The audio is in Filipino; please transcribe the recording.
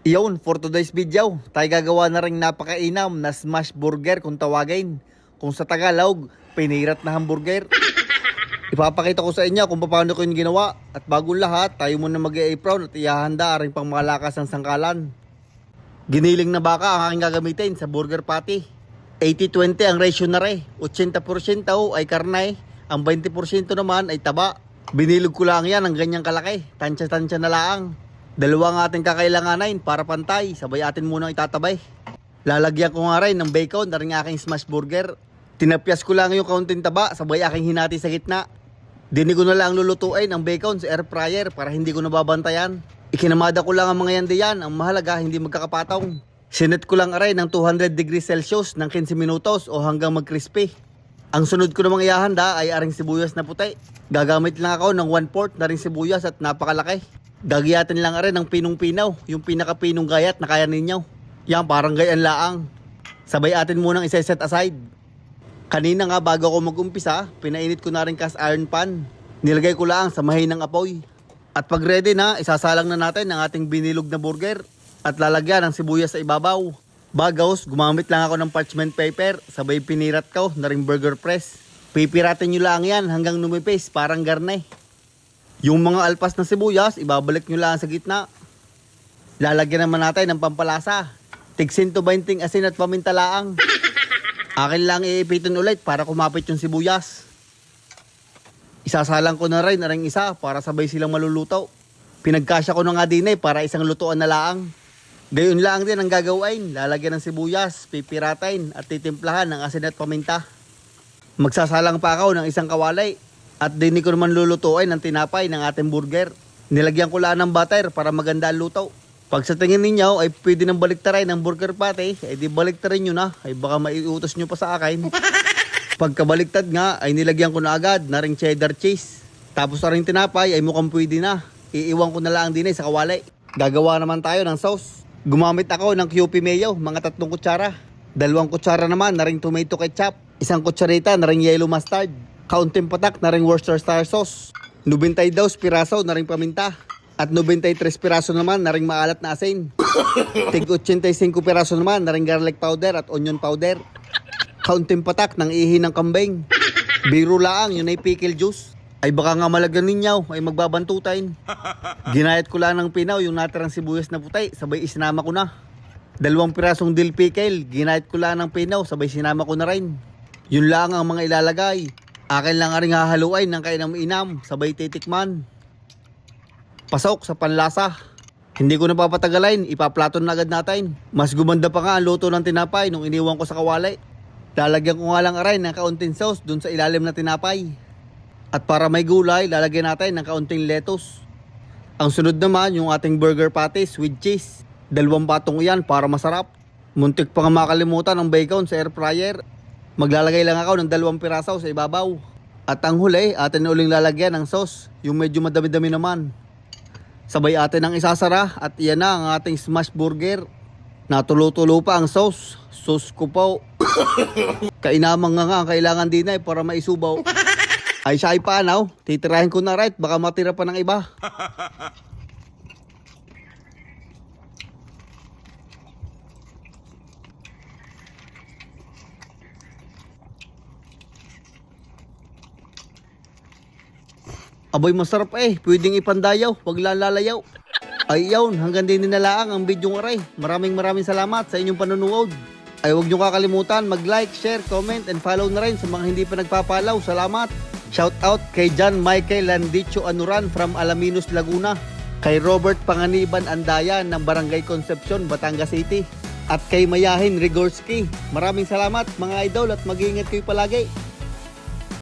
Iyon, for today's video, tayo gagawa na rin napakainam na smash burger kung tawagin. Kung sa Tagalog, pinirat na hamburger. Ipapakita ko sa inyo kung paano ko yung ginawa. At bago lahat, tayo muna mag-i-apron at ihahanda rin pang malakas ng sangkalan. Giniling na baka ang aking gagamitin sa burger patty. 80-20 ang ratio na rin. 80% ay karnay, ang 20% naman ay taba. Binilog ko lang yan ng ganyang kalaki. Tansya-tansya na lang. Dalawa nga ating kakailanganin para pantay. Sabay atin muna itatabay. Lalagyan ko nga rin ng bacon na rin aking smash burger. Tinapyas ko lang yung kaunting taba, sabay aking hinati sa gitna. Dini ko na lang lulutuin ang bacon sa air fryer para hindi ko nababantayan. Ikinamada ko lang ang mga yan diyan, ang mahalaga hindi magkakapatong. Sinet ko lang aray ng 200 degrees Celsius ng 15 minutos o hanggang mag-crispy. Ang sunod ko namang ihahanda ay aring sibuyas na puti. Gagamit lang ako ng 1 4 na ring sibuyas at napakalaki. Gagiyatin lang rin ng pinong-pinaw, yung pinaka-pinong gayat na kaya ninyo. Yan, parang gayan laang. Sabay atin munang isa-set aside. Kanina nga bago ako mag-umpisa, pinainit ko na rin cast iron pan. Nilagay ko lang sa mahinang apoy. At pag ready na, isasalang na natin ang ating binilog na burger at lalagyan ng sibuyas sa ibabaw. Bagos, gumamit lang ako ng parchment paper, sabay pinirat ko na ring burger press. Pipiratin nyo lang yan hanggang numipis, parang garne. Yung mga alpas na sibuyas, ibabalik nyo lang sa gitna. Lalagyan naman natin ng pampalasa. Tigsin to 20 asin at paminta laang. Akin lang iipitin ulit para kumapit yung sibuyas. Isasalang ko na rin na rin isa para sabay silang maluluto. Pinagkasya ko na nga din eh para isang lutuan na laang. Gayon lang din ang gagawin. Lalagyan ng sibuyas, pipiratain at titimplahan ng asin at paminta. Magsasalang pa ako ng isang kawalay at dini ko naman lulutuin ng tinapay ng ating burger. Nilagyan ko lang ng butter para maganda ang luto. Pag sa tingin ninyo ay pwede nang baliktarin ng burger patty, ay di baliktarin nyo na. Ay baka maiutos nyo pa sa akin. Pagkabaliktad nga ay nilagyan ko na agad na ring cheddar cheese. Tapos na ring tinapay ay mukhang pwede na. Iiwan ko na lang din eh sa kawalay. Gagawa naman tayo ng sauce. Gumamit ako ng QP mayo, mga tatlong kutsara. Dalawang kutsara naman na ring tomato ketchup. Isang kutsarita na ring yellow mustard. Kaunting patak na ring Worcestershire sauce. 92 piraso na ring paminta. At 93 piraso naman na ring maalat na asin. Tig 85 piraso naman na ring garlic powder at onion powder. Kaunting patak ng ihi ng kambing. Biro laang yun ay pickle juice. Ay baka nga malagyan ninyo ay magbabantutain. Ginayat ko lang ng pinaw yung natirang sibuyas na puti, sabay isinama ko na. Dalawang pirasong dill pickle, ginayat ko lang ng pinaw, sabay sinama ko na rin. Yun lang ang mga ilalagay. Akin lang rin hahaluin ng kainang inam, sabay titikman. Pasok sa panlasa. Hindi ko na papatagalan, ipaplaton na agad natin. Mas gumanda pa nga ang luto ng tinapay nung iniwan ko sa kawali. Lalagyan ko nga lang aray ng kaunting sauce dun sa ilalim na tinapay. At para may gulay, lalagyan natin ng kaunting lettuce. Ang sunod naman, yung ating burger patties with cheese. Dalawang patong yan para masarap. Muntik pa nga makalimutan ang bacon sa air fryer. Maglalagay lang ako ng dalawang pirasaw sa ibabaw. At ang huli, atin na uling lalagyan ng sauce, yung medyo madami-dami naman. Sabay atin ang isasara at iyan na ang ating smash burger. Natulo-tulo pa ang sauce. Sauce ko po. Kainamang nga nga ang kailangan din ay para maisubaw. Ay siya ay paanaw. Titirahin ko na right. Baka matira pa ng iba. Aboy masarap eh. Pwedeng ipandayaw. Huwag lalalayaw. Ay yawn, hanggang din nalaang ang video aray. Maraming maraming salamat sa inyong panunood. Ay huwag niyo kakalimutan mag-like, share, comment, and follow na rin sa mga hindi pa nagpapalaw. Salamat! Shout out kay John Michael Landicho Anuran from Alaminos, Laguna. Kay Robert Panganiban Andayan ng Barangay Concepcion, Batangas City. At kay Mayahin Rigorski. Maraming salamat mga idol at mag-iingat kayo palagi.